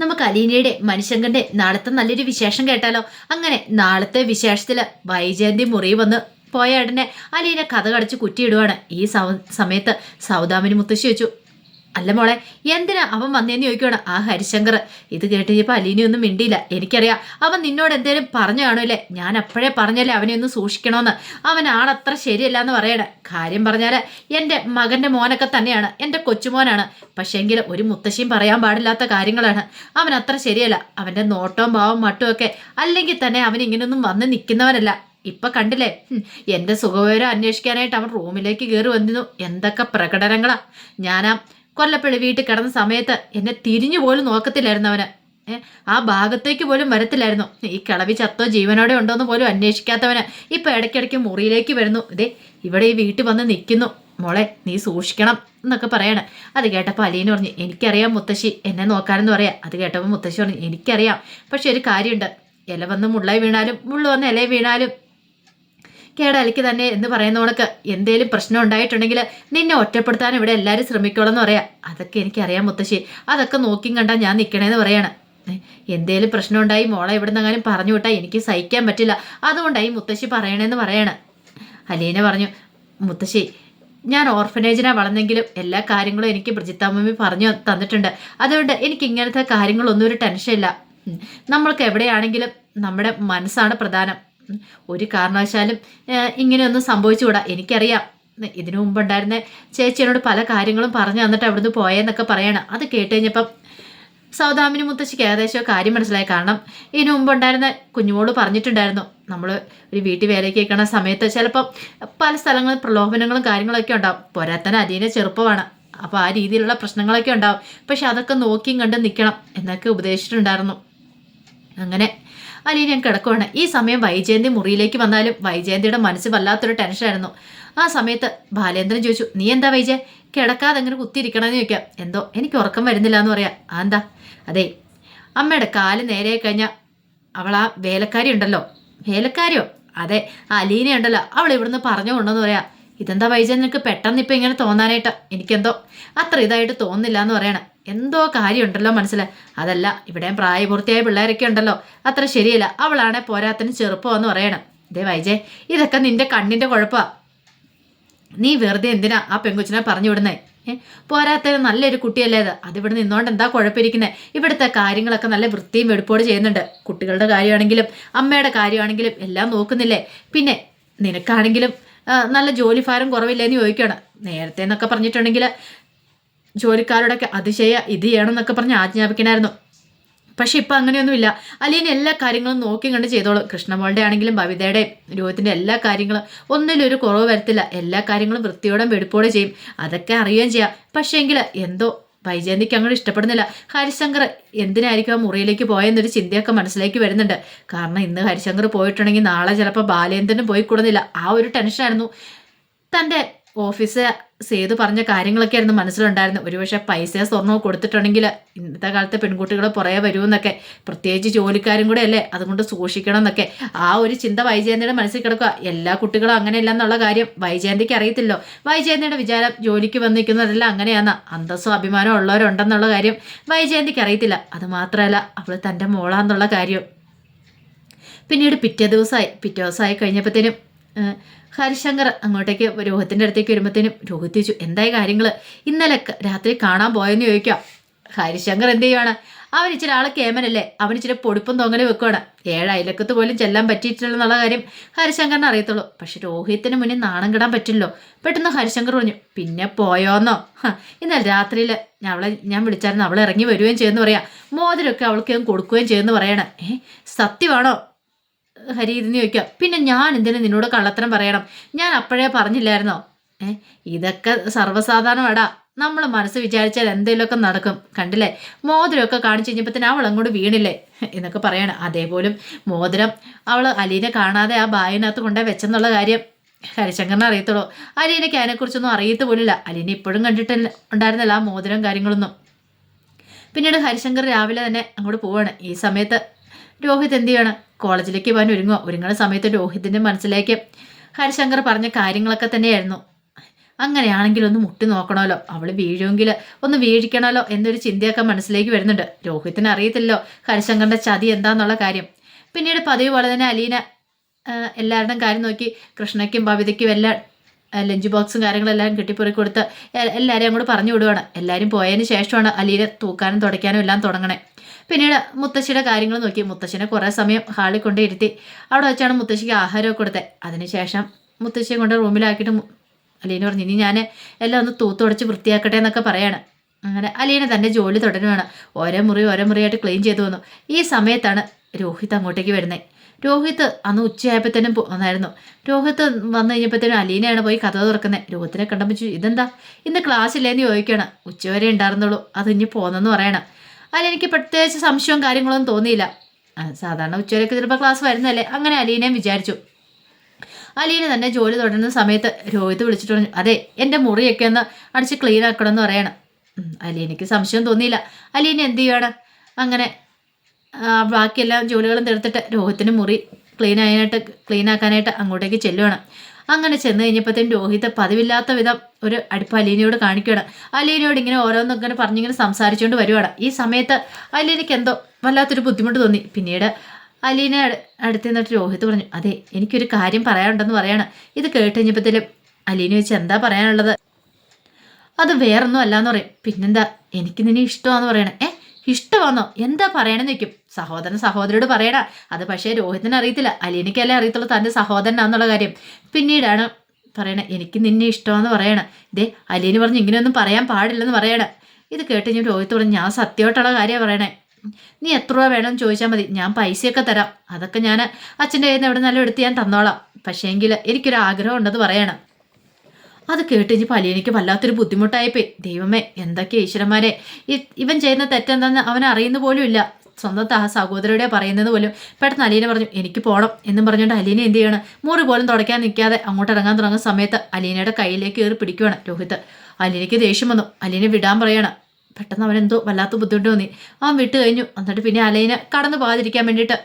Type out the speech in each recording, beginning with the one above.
നമുക്ക് അലീനയുടെ മനുഷ്യങ്കന്റെ നാളത്തെ നല്ലൊരു വിശേഷം കേട്ടാലോ? അങ്ങനെ നാളത്തെ വിശേഷത്തിൽ വൈജയന്തി മുറി വന്ന് പോയ ഉടനെ അലീന കഥ കടച്ച് കുറ്റിയിടുവാണ്. ഈ സമയത്ത് സൗദാമിനി മുത്തശ്ശി വെച്ചു. അല്ല മോളെ എന്തിനാ അവൻ വന്നേന്ന് ചോദിക്കുവാണ് ആ ഹരിശങ്കർ? ഇത് കേട്ട് കഴിഞ്ഞപ്പോൾ അലീനയൊന്നും മിണ്ടിയില്ല. എനിക്കറിയാം അവൻ നിന്നോട് എന്തേലും പറഞ്ഞു കാണുമല്ലേ? ഞാൻ അപ്പോഴേ പറഞ്ഞല്ലേ അവനെ ഒന്ന് സൂക്ഷിക്കണമെന്ന് അവൻ ആളത്ര ശരിയല്ല എന്ന് പറയണേ. കാര്യം പറഞ്ഞാൽ എന്റെ മകന്റെ മോനൊക്കെ തന്നെയാണ് എന്റെ കൊച്ചുമോനാണ്. പക്ഷേങ്കിൽ ഒരു മുത്തശ്ശിയും പറയാൻ പാടില്ലാത്ത കാര്യങ്ങളാണ്. അവൻ അത്ര ശരിയല്ല. അവന്റെ നോട്ടവും ഭാവവും മട്ടും ഒക്കെ അല്ലെങ്കിൽ തന്നെ അവൻ ഇങ്ങനെയൊന്നും വന്ന് നിൽക്കുന്നവനല്ല. ഇപ്പൊ കണ്ടില്ലേ? എന്റെ സുഖവിവരം അന്വേഷിക്കാനായിട്ട് അവൻ റൂമിലേക്ക് കയറി വന്നിരുന്നു. എന്തൊക്കെ പ്രകടനങ്ങളാ. ഞാനാ കൊല്ലപ്പള്ളി വീട്ടിൽ കിടന്ന സമയത്ത് എന്നെ തിരിഞ്ഞു പോലും നോക്കത്തില്ലായിരുന്നു അവന്. ആ ഭാഗത്തേക്ക് പോലും വരത്തില്ലായിരുന്നു. ഈ കിളവി ചത്തോ ജീവനോടെ ഉണ്ടോന്ന് പോലും അന്വേഷിക്കാത്തവന് ഇപ്പൊ ഇടയ്ക്കിടയ്ക്ക് മുറിയിലേക്ക് വരുന്നു. ഇതേ ഇവിടെ ഈ വീട്ടിൽ വന്ന് നിൽക്കുന്നു. മോളെ നീ സൂക്ഷിക്കണം എന്നൊക്കെ പറയണേ. അത് കേട്ടപ്പോൾ അലീന പറഞ്ഞു എനിക്കറിയാം മുത്തശ്ശി എന്നെ നോക്കാനെന്ന് പറയാം. അത് കേട്ടപ്പോൾ മുത്തശ്ശി പറഞ്ഞു എനിക്കറിയാം. പക്ഷെ ഒരു കാര്യമുണ്ട്. ഇല വന്ന് മുള്ളായി വീണാലും മുള്ളു വന്ന് ഇല വീണാലും കേടലിക്ക് തന്നെ എന്ന് പറയുന്ന ഉണക്ക് എന്തേലും പ്രശ്നം ഉണ്ടായിട്ടുണ്ടെങ്കിൽ നിന്നെ ഒറ്റപ്പെടുത്താൻ ഇവിടെ എല്ലാവരും ശ്രമിക്കോളെന്ന് പറയാം. അതൊക്കെ എനിക്കറിയാം മുത്തശ്ശി. അതൊക്കെ നോക്കിയും കണ്ടാൽ ഞാൻ നിൽക്കണേന്ന് പറയാണ്. എന്തേലും പ്രശ്നം ഉണ്ടായി മോളെ ഇവിടെ നിന്നെങ്ങാനും പറഞ്ഞു വിട്ടാൽ എനിക്ക് സഹിക്കാൻ പറ്റില്ല. അതുകൊണ്ടായി മുത്തശ്ശി പറയണേന്ന് പറയാണ്. അലീന പറഞ്ഞു മുത്തശ്ശി ഞാൻ ഓർഫനേജിനാണ് വളർന്നെങ്കിലും എല്ലാ കാര്യങ്ങളും എനിക്ക് ബ്രിജിത്താമ്മി പറഞ്ഞു തന്നിട്ടുണ്ട്. അതുകൊണ്ട് എനിക്ക് ഇങ്ങനത്തെ കാര്യങ്ങളൊന്നും ഒരു ടെൻഷനില്ല. നമ്മൾക്ക് എവിടെയാണെങ്കിലും നമ്മുടെ മനസ്സാണ് പ്രധാനം. ഒരു കാരണവശാലും ഇങ്ങനെയൊന്നും സംഭവിച്ചുകൂടാ. എനിക്കറിയാം. ഇതിനു മുമ്പുണ്ടായിരുന്ന ചേച്ചിയോട് പല കാര്യങ്ങളും പറഞ്ഞു തന്നിട്ട് അവിടുന്ന് പോയെന്നൊക്കെ പറയണം. അത് കേട്ട് കഴിഞ്ഞപ്പം സൗദാമിനി മുത്തശ്ശിക്ക് ഏകദേശം കാര്യം മനസ്സിലായി. കാരണം ഇതിനു മുമ്പുണ്ടായിരുന്ന കുഞ്ഞുമോട് പറഞ്ഞിട്ടുണ്ടായിരുന്നു നമ്മൾ ഒരു വീട്ടിൽ വേലയ്ക്ക് കേൾക്കണ സമയത്ത് ചിലപ്പം പല സ്ഥലങ്ങളും പ്രലോഭനങ്ങളും കാര്യങ്ങളൊക്കെ ഉണ്ടാവും. പോരാത്തന്നെ അതീനെ ചെറുപ്പമാണ്. അപ്പോൾ ആ രീതിയിലുള്ള പ്രശ്നങ്ങളൊക്കെ ഉണ്ടാവും. പക്ഷെ അതൊക്കെ നോക്കിയും കണ്ട് നിൽക്കണം എന്നൊക്കെ ഉപദേശിച്ചിട്ടുണ്ടായിരുന്നു. അങ്ങനെ അലീന ഞാൻ കിടക്കുവാണ്. ഈ സമയം വൈജയന്തി മുറിയിലേക്ക് വന്നാലും വൈജയന്തിയുടെ മനസ്സ് വല്ലാത്തൊരു ടെൻഷനായിരുന്നു ആ സമയത്ത് ബാലേന്ദ്രൻ ചോദിച്ചു നീ എന്താ വൈജയ? കിടക്കാതെ അങ്ങനെ കുത്തിയിരിക്കണമെന്ന് ചോദിക്കാം. എന്തോ എനിക്ക് ഉറക്കം വരുന്നില്ല എന്ന് പറയാം. ആ എന്താ? അതെ അമ്മയുടെ കാൽ നേരെ കഴിഞ്ഞാൽ അവൾ ആ വേലക്കാരി ഉണ്ടല്ലോ. വേലക്കാരിയോ? അതെ അലീന ഉണ്ടല്ലോ അവൾ ഇവിടുന്ന് പറഞ്ഞു കൊണ്ടെന്ന് പറയാം. ഇതെന്താ വൈജയൻ നിനക്ക് പെട്ടെന്ന് ഇപ്പം ഇങ്ങനെ തോന്നാനായിട്ട്? എനിക്കെന്തോ അത്ര ഇതായിട്ട് തോന്നുന്നില്ല എന്ന് പറയണം. എന്തോ കാര്യമുണ്ടല്ലോ മനസ്സിൽ അതല്ല ഇവിടെ പ്രായപൂർത്തിയായ പിള്ളേരൊക്കെ ഉണ്ടല്ലോ. അത്ര ശരിയല്ല. അവളാണെ പോരാത്തിന് ചെറുപ്പമെന്ന് പറയണം. ഇതേ വൈജയ് ഇതൊക്കെ നിന്റെ കണ്ണിന്റെ കുഴപ്പമാ നീ വെറുതെ എന്തിനാ ആ പെങ്കുച്ചിനെ പറഞ്ഞു വിടുന്നേ? ഏ? പോരാത്തത് നല്ലൊരു കുട്ടിയല്ലേ അത് അതിവിടെ നിന്നോണ്ട് എന്താ കുഴപ്പമിരിക്കുന്നത് ഇവിടുത്തെ കാര്യങ്ങളൊക്കെ നല്ല വൃത്തിയും വെടുപ്പോട് ചെയ്യുന്നുണ്ട്. കുട്ടികളുടെ കാര്യമാണെങ്കിലും അമ്മയുടെ കാര്യമാണെങ്കിലും എല്ലാം നോക്കുന്നില്ലേ? പിന്നെ നിനക്കാണെങ്കിലും നല്ല ജോലിഭാരം കുറവില്ലെന്ന് ചോദിക്കണം നേരത്തെ എന്നൊക്കെ പറഞ്ഞിട്ടുണ്ടെങ്കിൽ ജോലിക്കാരോടൊക്കെ അത് ചെയ്യുക ഇത് ചെയ്യണം എന്നൊക്കെ പറഞ്ഞ് ആജ്ഞാപിക്കണമായിരുന്നു പക്ഷെ ഇപ്പം അങ്ങനെയൊന്നുമില്ല. അലീന എല്ലാ കാര്യങ്ങളും നോക്കി കണ്ട് ചെയ്തോളും. കൃഷ്ണമോളുടെ ആണെങ്കിലും ഭവിതയുടെയും രൂപത്തിന്റെ എല്ലാ കാര്യങ്ങളും ഒന്നിലും ഒരു കുറവ് വരത്തില്ല. എല്ലാ കാര്യങ്ങളും വൃത്തിയോടെ വെടുപ്പോടെ ചെയ്യും. അതൊക്കെ അറിയുകയും ചെയ്യാം. പക്ഷേങ്കിൽ എന്തോ വൈജയന്തിക്ക് അങ്ങോട്ട് ഇഷ്ടപ്പെടുന്നില്ല. ഹരിശങ്കർ എന്തിനായിരിക്കും ആ മുറിയിലേക്ക് പോയെന്നൊരു ചിന്തയൊക്കെ മനസ്സിലേക്ക് വരുന്നുണ്ട്. കാരണം ഇന്ന് ഹരിശങ്കർ പോയിട്ടുണ്ടെങ്കിൽ നാളെ ചിലപ്പോൾ ബാലേന്ദ്രനും പോയി കൂടുന്നില്ല. ആ ഒരു ടെൻഷനായിരുന്നു. തന്റെ ഓഫീസ് സേതു പറഞ്ഞ കാര്യങ്ങളൊക്കെ ആയിരുന്നു മനസ്സിലുണ്ടായിരുന്നു ഒരുപക്ഷെ പൈസ സ്വർണവും കൊടുത്തിട്ടുണ്ടെങ്കിൽ ഇന്നത്തെ കാലത്തെ പെൺകുട്ടികൾ പുറകെ വരുമെന്നൊക്കെ. പ്രത്യേകിച്ച് ജോലിക്കാരും കൂടെ അല്ലേ അതുകൊണ്ട് സൂക്ഷിക്കണം എന്നൊക്കെ ആ ഒരു ചിന്ത വൈജയന്തിയുടെ മനസ്സിൽ കിടക്കുക. എല്ലാ കുട്ടികളും അങ്ങനെയല്ല എന്നുള്ള കാര്യം വൈജയന്തിക്ക് അറിയത്തില്ലോ. വൈജയന്തിയുടെ വിചാരം ജോലിക്ക് വന്നിരിക്കുന്നവരെല്ലാം അങ്ങനെയാന്ന്. അന്തസ്സും അഭിമാനവും ഉള്ളവരുണ്ടെന്നുള്ള കാര്യം വൈജയന്തിക്ക് അറിയത്തില്ല. അത് മാത്രമല്ല അവൾ തന്റെ മോളാന്നുള്ള കാര്യം. പിന്നീട് പിറ്റേ ദിവസമായി. പിറ്റേ ദിവസമായി കഴിഞ്ഞപ്പോഴത്തേനും ഹരിശങ്കർ അങ്ങോട്ടേക്ക് രോഹിത്തിന്റെ അടുത്തേക്ക് വരുമ്പോഴത്തേനും രോഹിത് ചോദിച്ചു എന്തായി കാര്യങ്ങൾ ഇന്നലെ രാത്രി കാണാൻ പോയെന്ന് ചോദിക്കാം. ഹരിശങ്കർ എന്ത് ചെയ്യുവാണ്? അവൻ ഇച്ചിരി ആളെ കേമനല്ലേ? അവൻ ഇച്ചിരി പൊടിപ്പും തൊങ്ങലും വെക്കുവാണ്. ഏഴ് അയലക്കത്ത് പോലും ചെല്ലാൻ പറ്റിയിട്ടില്ലെന്നുള്ള കാര്യം ഹരിശങ്കറിന് അറിയത്തുള്ളൂ. പക്ഷെ രോഹിത്തിന് മുന്നിൽ നാണം കിടാൻ പറ്റില്ലല്ലോ. പെട്ടെന്ന് ഹരിശങ്കർ പറഞ്ഞു പിന്നെ പോയോന്നോ? ഇന്നലെ രാത്രിയിൽ അവളെ ഞാൻ വിളിച്ചായിരുന്നു. അവളെ ഇറങ്ങി വരികയും ചെയ്യുമെന്ന് പറയാം. മോതിരമൊക്കെ അവൾക്ക് കൊടുക്കുകയും ചെയ്യുമെന്ന് പറയണേ. ഏ സത്യമാണോ? ഹരി ഇതെന്ന് ചോദിക്കാം പിന്നെ ഞാൻ എന്തിനു നിന്നോട് കള്ളത്തരം പറയണം? ഞാൻ അപ്പോഴേ പറഞ്ഞില്ലായിരുന്നോ? ഏ ഇതൊക്കെ സർവസാധാരണമാടാ. നമ്മൾ മനസ്സ് വിചാരിച്ചാൽ എന്തെങ്കിലുമൊക്കെ നടക്കും. കണ്ടില്ലേ? മോതിരമൊക്കെ കാണിച്ചു കഴിഞ്ഞപ്പോൾ തന്നെ അവൾ അങ്ങോട്ട് വീണില്ലേ? എന്നൊക്കെ പറയണം. അതേപോലും മോതിരം അവൾ അലീനെ കാണാതെ ആ ബായിനകത്ത് കൊണ്ടേ വെച്ചെന്നുള്ള കാര്യം ഹരിശങ്കറിനെ അറിയത്തുള്ളൂ. അലീനയ്ക്ക് അതിനെക്കുറിച്ചൊന്നും അറിയത്ത് പോലില്ല അലീന ഇപ്പോഴും കണ്ടിട്ടില്ല ഉണ്ടായിരുന്നില്ല ആ മോതിരം കാര്യങ്ങളൊന്നും. പിന്നീട് ഹരിശങ്കർ രാവിലെ തന്നെ അങ്ങോട്ട് പോവാണ്. ഈ സമയത്ത് രോഹിത് എന്ത് ചെയ്യണം? കോളേജിലേക്ക് പോകാൻ ഒരുങ്ങുക ഒരുങ്ങുന്ന സമയത്ത് രോഹിതിന്റെ മനസ്സിലേക്ക് ഹരിശങ്കർ പറഞ്ഞ കാര്യങ്ങളൊക്കെ തന്നെയായിരുന്നു. അങ്ങനെയാണെങ്കിൽ ഒന്ന് മുട്ടി നോക്കണമല്ലോ. അവൾ വീഴുമെങ്കിൽ ഒന്ന് വീഴിക്കണമല്ലോ എന്നൊരു ചിന്തയൊക്കെ മനസ്സിലേക്ക് വരുന്നുണ്ട്. രോഹിത്തിന് അറിയത്തില്ലോ ഹരിശങ്കറിന്റെ ചതി എന്താന്നുള്ള കാര്യം. പിന്നീട് പതിവ് പോലെ തന്നെ അലീന എല്ലാവരുടെയും കാര്യം നോക്കി കൃഷ്ണയ്ക്കും ഭവിതയ്ക്കും എല്ലാം ലഞ്ച് ബോക്സും കാര്യങ്ങളെല്ലാം കെട്ടിപ്പൊറി കൊടുത്ത് എല്ലാവരെയും അങ്ങോട്ട് പറഞ്ഞു വിടുവാണ്. എല്ലാവരും പോയതിന് ശേഷമാണ് അലീനെ തൂക്കാനും തുടയ്ക്കാനും എല്ലാം തുടങ്ങണേ. പിന്നീട് മുത്തശ്ശിയുടെ കാര്യങ്ങൾ നോക്കി. മുത്തശ്ശിനെ കുറേ സമയം ഹാളിൽ കൊണ്ടിരുത്തി അവിടെ വെച്ചാണ് മുത്തശ്ശിക്ക് ആഹാരമൊക്കെ കൊടുത്തത് അതിനുശേഷം മുത്തശ്ശിയെ കൊണ്ട് റൂമിലാക്കിയിട്ട് അലീന പറഞ്ഞു ഇനി ഞാൻ എല്ലാം ഒന്ന് തൂത്തുടച്ച് വൃത്തിയാക്കട്ടെ എന്നൊക്കെ പറയാണ്. അങ്ങനെ അലീന തന്റെ ജോലി തുടരുകയാണ് ഓരോ മുറി ഓരോ മുറിയായിട്ട് ക്ലീൻ ചെയ്തു വന്നു. ഈ സമയത്താണ് രോഹിത് അങ്ങോട്ടേക്ക് വരുന്നത് രോഹിത് അന്ന് ഉച്ചയായപ്പോഴത്തേനും വന്നായിരുന്നു രോഹിത് വന്നു കഴിഞ്ഞപ്പോഴത്തേനും അലീനയാണ് പോയി കഥ തുറക്കുന്നത് രോഹിത്തിനെ കണ്ടപ്പോൾ ഇതെന്താ? ഇന്ന് ക്ലാസ് ഇല്ലേന്ന് ചോദിക്കണം ഉച്ചവരെ ഉണ്ടായിരുന്നുള്ളൂ. അത് ഇനി പോന്നെന്ന് പറയണം. അതിൽ എനിക്ക് പ്രത്യേകിച്ച് സംശയവും കാര്യങ്ങളൊന്നും തോന്നിയില്ല. സാധാരണ ഉച്ചവരെയൊക്കെ ചിലപ്പോൾ ക്ലാസ് വരുന്നതല്ലേ? അങ്ങനെ അലീനയും വിചാരിച്ചു. അലീന തന്നെ ജോലി തുടരുന്ന സമയത്ത് രോഹിത് വിളിച്ചിട്ട് പറഞ്ഞു അതെ എന്റെ മുറിയൊക്കെ ഒന്ന് അടിച്ച് ക്ലീൻ ആക്കണമെന്ന് പറയണം. അലീനയ്ക്ക് സംശയം തോന്നിയില്ല. അലീന എന്ത് ചെയ്യുകയാണ് അങ്ങനെ ബാക്കിയെല്ലാം ജോലികളും തീർത്തിട്ട് രോഹിത്തിന് മുറി ക്ലീൻ ആയിട്ട് ക്ലീൻ ആക്കാനായിട്ട് അങ്ങോട്ടേക്ക് ചെല്ലുവാണ്. അങ്ങനെ ചെന്ന് കഴിഞ്ഞപ്പോഴത്തേനും രോഹിത് പതിവില്ലാത്ത വിധം ഒരു അടുപ്പ് അലീനയോട് കാണിക്കുകയാണ്. അലീനയോട് ഇങ്ങനെ ഓരോന്നൊക്കെ ഇങ്ങനെ പറഞ്ഞിങ്ങനെ സംസാരിച്ചുകൊണ്ട് വരുവാണ്. ഈ സമയത്ത് അലീനയ്ക്ക് എന്തോ വല്ലാത്തൊരു ബുദ്ധിമുട്ട് തോന്നി. പിന്നീട് അലീന അടു- അടുത്ത് നിന്നിട്ട് രോഹിത് പറഞ്ഞു അതെ എനിക്കൊരു കാര്യം പറയാനുണ്ടെന്ന് പറയാണ്. ഇത് കേട്ട് കഴിഞ്ഞപ്പോഴത്തേലും അലീന വെച്ച് എന്താ പറയാനുള്ളത്? അത് വേറൊന്നും അല്ലാന്ന് പറയും. പിന്നെന്താ? എനിക്ക് നിന്നെ ഇഷ്ടമാണെന്ന് പറയണേ. ഏ ഇഷ്ടമാണോ എന്താ പറയണെന്ന് വെക്കും സഹോദരൻ സഹോദരിയോട് പറയണ അത് പക്ഷേ രോഹിതിന് അറിയത്തില്ല. അലീനയ്ക്കല്ലേ അറിയത്തുള്ളൂ തന്റെ സഹോദരനാന്നുള്ള കാര്യം. പിന്നീടാണ് പറയണേ എനിക്ക് നിന്നെ ഇഷ്ടമാണെന്ന് പറയണേ. ഇതേ അലീന് പറഞ്ഞ് ഇങ്ങനെയൊന്നും പറയാൻ പാടില്ലെന്ന് പറയണേ. ഇത് കേട്ട് ഞാൻ രോഹിത്ത് പറഞ്ഞു ഞാൻ സത്യമായിട്ടുള്ള കാര്യമാണ് പറയണേ. നീ എത്ര രൂപ വേണമെന്ന് ചോദിച്ചാൽ മതി. ഞാൻ പൈസയൊക്കെ തരാം. അതൊക്കെ ഞാൻ അച്ഛന്റെ കയ്യിൽ നിന്ന് എവിടെ നല്ല എടുത്ത് ഞാൻ തന്നോളാം. പക്ഷേങ്കിൽ എനിക്കൊരു ആഗ്രഹം ഉണ്ടെന്ന് പറയണം. അത് കേട്ട് ഇനി അലീനയ്ക്ക് വല്ലാത്തൊരു ബുദ്ധിമുട്ടായിപ്പോയി. ദൈവമേ എന്തൊക്കെ ഈശ്വരന്മാരെ? ഇവൻ ചെയ്യുന്ന തെറ്റെന്തെന്ന് അവൻ അറിയുന്ന പോലുമില്ല സ്വന്തം ത സഹോദരയുടെ പറയുന്നത് പോലും പെട്ടെന്ന് അലീന പറഞ്ഞു എനിക്ക് പോകണം എന്നും പറഞ്ഞുകൊണ്ട് അലീന എന്ത് ചെയ്യണം? മുറി പോലും തുടയ്ക്കാൻ നിൽക്കാതെ അങ്ങോട്ട് ഇറങ്ങാൻ തുടങ്ങുന്ന സമയത്ത് അലീനയുടെ കയ്യിലേക്ക് കയറി പിടിക്കുവാണ് രോഹിത്. അലീനയ്ക്ക് ദേഷ്യം വന്നു. അലീനെ വിടാൻ പറയണം. പെട്ടെന്ന് അവനെന്തോ വല്ലാത്ത ബുദ്ധിമുട്ട് തോന്നി. അവൻ വിട്ട് കഴിഞ്ഞു. എന്നിട്ട് പിന്നെ അലീന കടന്നു പോകാതിരിക്കാൻ വേണ്ടിയിട്ട്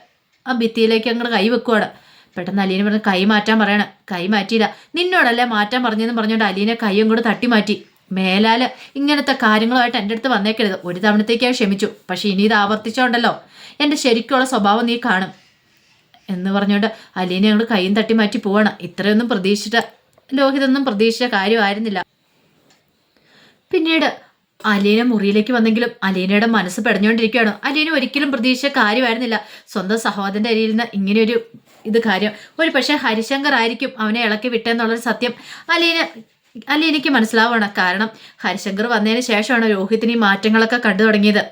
ആ ഭിത്തിയിലേക്ക് അങ്ങോട്ട് കൈ വെക്കുവാണ് പെട്ടെന്ന് അലീനെ പറഞ്ഞ് കൈ മാറ്റാൻ പറയണ. കൈ മാറ്റിയില്ല. നിന്നോടല്ലേ മാറ്റാൻ പറഞ്ഞെന്ന് പറഞ്ഞുകൊണ്ട് അലീനെ കൈയും കൂടെ തട്ടി മാറ്റി. മേലാൽ ഇങ്ങനത്തെ കാര്യങ്ങളുമായിട്ട് എന്റെ അടുത്ത് വന്നേക്കരുത്. ഒരു തവണത്തേക്കായി ക്ഷമിച്ചു. പക്ഷേ ഇനി ഇത് ആവർത്തിച്ചോണ്ടല്ലോ. എന്റെ ശരിക്കുള്ള സ്വഭാവം നീ കാണും. എന്ന് പറഞ്ഞുകൊണ്ട് അലീനെ അങ്ങോട്ട് കൈയും തട്ടി മാറ്റി പോവാണ്. ഇത്രയൊന്നും പ്രതീക്ഷിച്ച ലോഹിതൊന്നും പ്രതീക്ഷിച്ച കാര്യമായിരുന്നില്ല. പിന്നീട് അലീന മുറിയിലേക്ക് വന്നെങ്കിലും അലീനയുടെ മനസ്സ് പെടഞ്ഞുകൊണ്ടിരിക്കുകയാണ് അലീന ഒരിക്കലും പ്രതീക്ഷിച്ച കാര്യമായിരുന്നില്ല. സ്വന്തം സഹോദരന്റെ അരിയിൽ നിന്ന് ഇങ്ങനെയൊരു ഇത് കാര്യം. ഒരു പക്ഷേ ഹരിശങ്കർ ആയിരിക്കും അവനെ ഇളക്കി വിട്ടെന്നുള്ളൊരു സത്യം അലീന അലീനയ്ക്ക് മനസ്സിലാവണം കാരണം ഹരിശങ്കർ വന്നതിന് ശേഷമാണ് രോഹിത്തിന് ഈ മാറ്റങ്ങളൊക്കെ കണ്ടു തുടങ്ങിയത്.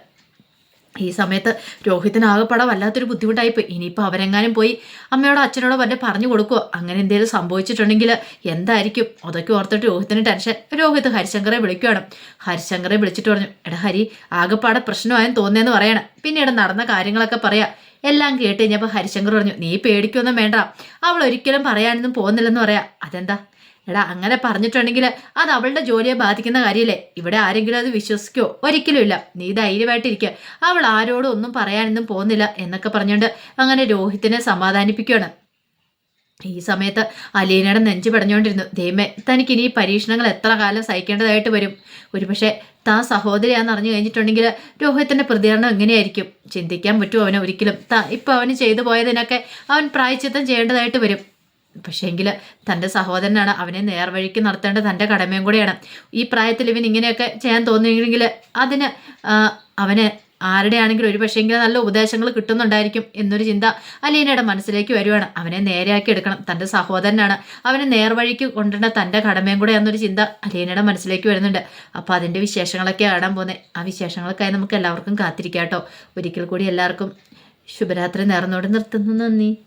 ഈ സമയത്ത് രോഹിത്തിന് ആകെപ്പാടെ വല്ലാത്തൊരു ബുദ്ധിമുട്ടായിപ്പോയി. ഇനിയിപ്പോൾ അവരെങ്ങാനും പോയി അമ്മയോടോ അച്ഛനോടോ വല്ല പറഞ്ഞു കൊടുക്കുമോ അങ്ങനെ എന്തെങ്കിലും സംഭവിച്ചിട്ടുണ്ടെങ്കിൽ എന്തായിരിക്കും? അതൊക്കെ ഓർത്തിട്ട് രോഹിത്തിന് ടെൻഷൻ. രോഹിത് ഹരിശങ്കറെ വിളിക്കുകയാണ് ഹരിശങ്കറെ വിളിച്ചിട്ട് പറഞ്ഞു എടാ ഹരി ആകെപ്പാടെ പ്രശ്നമായെന്ന് തോന്നിയെന്ന് പറയണം. പിന്നീട് നടന്ന കാര്യങ്ങളൊക്കെ പറയാം. എല്ലാം കേട്ട് കഴിഞ്ഞപ്പോൾ ഹരിശങ്കർ പറഞ്ഞു നീ പേടിക്കൊന്നും വേണ്ട. അവൾ ഒരിക്കലും പറയാനൊന്നും പോകുന്നില്ലെന്ന് പറയാം. അതെന്താ? എടാ അങ്ങനെ പറഞ്ഞിട്ടുണ്ടെങ്കിൽ അത് അവളുടെ ജോലിയെ ബാധിക്കുന്ന കാര്യമല്ലേ ഇവിടെ ആരെങ്കിലും അത് വിശ്വസിക്കോ? ഒരിക്കലും ഇല്ല. നീ ധൈര്യമായിട്ടിരിക്കുക അവൾ ആരോടും ഒന്നും പറയാനൊന്നും പോകുന്നില്ല എന്നൊക്കെ പറഞ്ഞുകൊണ്ട് അങ്ങനെ രോഹിത്തിനെ സമാധാനിപ്പിക്കുകയാണ്. ഈ സമയത്ത് അലീനയുടെ നെഞ്ചു പടഞ്ഞുകൊണ്ടിരുന്നു. ദൈവമേ തനിക്ക് ഇനി പരീക്ഷണങ്ങൾ എത്ര കാലം സഹിക്കേണ്ടതായിട്ട് വരും? ഒരുപക്ഷെ താൻ സഹോദരിയാന്ന് അറിഞ്ഞു കഴിഞ്ഞിട്ടുണ്ടെങ്കിൽ രോഹിത്തിന്റെ പ്രതികരണം എങ്ങനെയായിരിക്കും? ചിന്തിക്കാൻ പറ്റുമോ അവനെ ഒരിക്കലും? താ ഇപ്പം അവന് ചെയ്തു പോയതിനൊക്കെ അവൻ പ്രായച്ചിത്തം ചെയ്യേണ്ടതായിട്ട് വരും. പക്ഷേങ്കിൽ തന്റെ സഹോദരനാണ് അവനെ നേർവഴിക്ക് നടത്തേണ്ടത് തന്റെ കടമയും കൂടെയാണ്. ഈ പ്രായത്തിൽ ഇവൻ ഇങ്ങനെയൊക്കെ ചെയ്യാൻ തോന്നിയെങ്കിൽ അതിന് അവന് ആരുടെ ആണെങ്കിലും ഒരു പക്ഷേങ്കിൽ നല്ല ഉപദേശങ്ങൾ കിട്ടുന്നുണ്ടായിരിക്കും എന്നൊരു ചിന്ത അലീനയുടെ മനസ്സിലേക്ക് വരുവാണ്. അവനെ നേരെയാക്കി എടുക്കണം. തന്റെ സഹോദരനാണ്. അവനെ നേർവഴിക്ക് കൊണ്ടുവരുന്ന തന്റെ കടമയും കൂടെ എന്നൊരു ചിന്ത അലീനയുടെ മനസ്സിലേക്ക് വരുന്നുണ്ട്. അപ്പോൾ അതിന്റെ വിശേഷങ്ങളൊക്കെ ആടാൻ പോകുന്നത് ആ വിശേഷങ്ങൾക്കായി നമുക്ക് എല്ലാവർക്കും കാത്തിരിക്കാം കേട്ടോ ഒരിക്കൽ കൂടി എല്ലാവർക്കും ശുഭരാത്രി നേർന്നോട് നിർത്തുന്നു. നന്ദി.